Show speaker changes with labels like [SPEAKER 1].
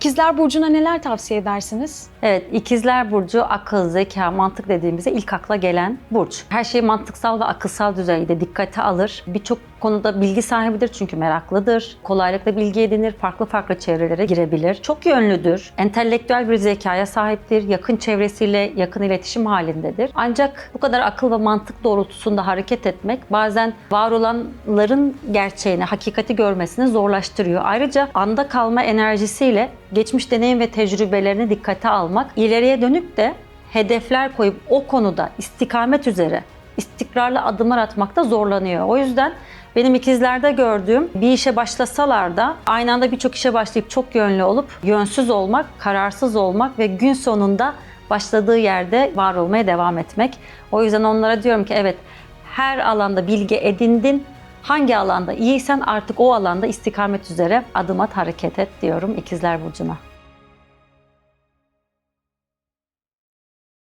[SPEAKER 1] İkizler Burcu'na neler tavsiye edersiniz?
[SPEAKER 2] Evet, ikizler burcu akıl, zeka, mantık dediğimizde ilk akla gelen burç. Her şeyi mantıksal ve akılsal düzeyde dikkate alır. Birçok konuda bilgi sahibidir çünkü meraklıdır. Kolaylıkla bilgi edinir, farklı farklı çevrelere girebilir. Çok yönlüdür, entelektüel bir zekaya sahiptir, yakın çevresiyle yakın iletişim halindedir. Ancak bu kadar akıl ve mantık doğrultusunda hareket etmek bazen var olanların gerçeğini, hakikati görmesini zorlaştırıyor. Ayrıca anda kalma enerjisiyle geçmiş deneyim ve tecrübelerini dikkate almak, ileriye dönük de hedefler koyup o konuda istikamet üzere istikrarlı adımlar atmakta zorlanıyor. O yüzden benim ikizlerde gördüğüm bir işe başlasalar da aynı anda birçok işe başlayıp çok yönlü olup yönsüz olmak, kararsız olmak ve gün sonunda başladığı yerde var olmaya devam etmek. O yüzden onlara diyorum ki evet her alanda bilgi edindin. Hangi alanda iyiysen artık o alanda istikamet üzere adım at hareket et diyorum ikizler burcuna.